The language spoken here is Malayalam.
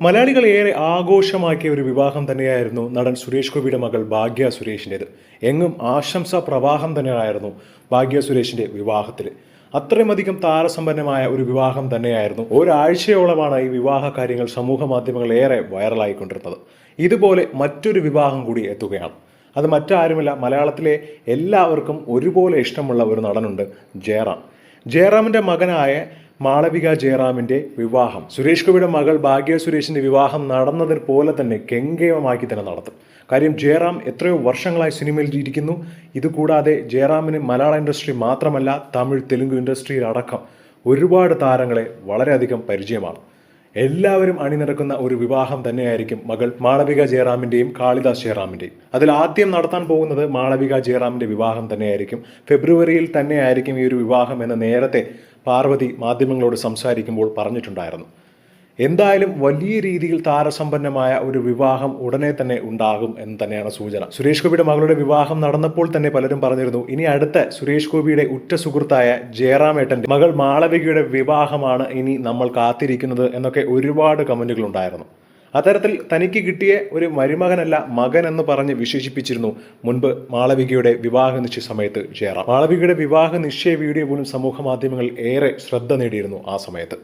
മലയാളികൾ ഏറെ ആഘോഷമാക്കിയ ഒരു വിവാഹം തന്നെയായിരുന്നു നടൻ സുരേഷ് ഗോപിയുടെ മകൾ ഭാഗ്യ സുരേഷിന്റെത് എങ്ങും ആശംസ പ്രവാഹം തന്നെയായിരുന്നു ഭാഗ്യ സുരേഷിന്റെ വിവാഹത്തിൽ അത്രയുമധികം താരസമ്പന്നമായ ഒരു വിവാഹം തന്നെയായിരുന്നു ഒരാഴ്ചയോളമാണ് ഈ വിവാഹ കാര്യങ്ങൾ സമൂഹ മാധ്യമങ്ങൾ ഏറെ വൈറലായിക്കൊണ്ടിരുന്നത്. ഇതുപോലെ മറ്റൊരു വിവാഹം കൂടി എത്തുകയാണ്. അത് മറ്റാരുമില്ല മലയാളത്തിലെ എല്ലാവർക്കും ഒരുപോലെ ഇഷ്ടമുള്ള ഒരു നടനുണ്ട് ജയറാം. ജയറാമിന്റെ മകനായ മാളവിക ജയറാമിന്റെ വിവാഹം. സുരേഷ് ഗോപിയുടെ മകൾ ഭാഗ്യ സുരേഷിന്റെ വിവാഹം നടന്നതിന് പോലെ തന്നെ കെങ്കേമമാക്കി തന്നെ നടത്തും. കാര്യം ജയറാം എത്രയോ വർഷങ്ങളായി സിനിമയിൽ ഇരിക്കുന്നു. ഇതുകൂടാതെ ജയറാമിന് മലയാള ഇൻഡസ്ട്രി മാത്രമല്ല തമിഴ് തെലുങ്ക് ഇൻഡസ്ട്രിയിലടക്കം ഒരുപാട് താരങ്ങളെ വളരെയധികം പരിചയമാണ്. എല്ലാവരും അണിനിരക്കുന്ന ഒരു വിവാഹം തന്നെയായിരിക്കും മകൾ മാളവിക ജയറാമിന്റെയും കാളിദാസ് ജയറാമിന്റെയും. അതിൽ ആദ്യം നടത്താൻ പോകുന്നത് മാളവിക ജയറാമിന്റെ വിവാഹം തന്നെയായിരിക്കും. ഫെബ്രുവരിയിൽ തന്നെയായിരിക്കും ഈ ഒരു വിവാഹം എന്ന് നേരത്തെ പാർവതി മാധ്യമങ്ങളോട് സംസാരിക്കുമ്പോൾ പറഞ്ഞിട്ടുണ്ടായിരുന്നു. എന്തായാലും വലിയ രീതിയിൽ താരസമ്പന്നമായ ഒരു വിവാഹം ഉടനെ തന്നെ ഉണ്ടാകും എന്ന് തന്നെയാണ് സൂചന. സുരേഷ് ഗോപിയുടെ മകളുടെ വിവാഹം നടന്നപ്പോൾ തന്നെ പലരും പറഞ്ഞിരുന്നു ഇനി അടുത്ത സുരേഷ് ഗോപിയുടെ ഉറ്റ സുഹൃത്തായ ജയറാമേട്ടന്റെ മകൾ മാളവികയുടെ വിവാഹമാണ് ഇനി നമ്മൾ കാത്തിരിക്കുന്നത് എന്നൊക്കെ ഒരുപാട് കമന്റുകൾ ഉണ്ടായിരുന്നു. അത്തരത്തിൽ തനിക്ക് കിട്ടിയ ഒരു മരുമകനല്ല മകൻ എന്ന് പറഞ്ഞ് വിശേഷിപ്പിച്ചിരുന്നു മുൻപ് മാളവികയുടെ വിവാഹ നിശ്ചയ സമയത്ത് ജയറാം. മാളവികയുടെ വിവാഹ നിശ്ചയ വീഡിയോ പോലും സമൂഹ മാധ്യമങ്ങളിൽ ഏറെ ശ്രദ്ധ നേടിയിരുന്നു ആ സമയത്ത്.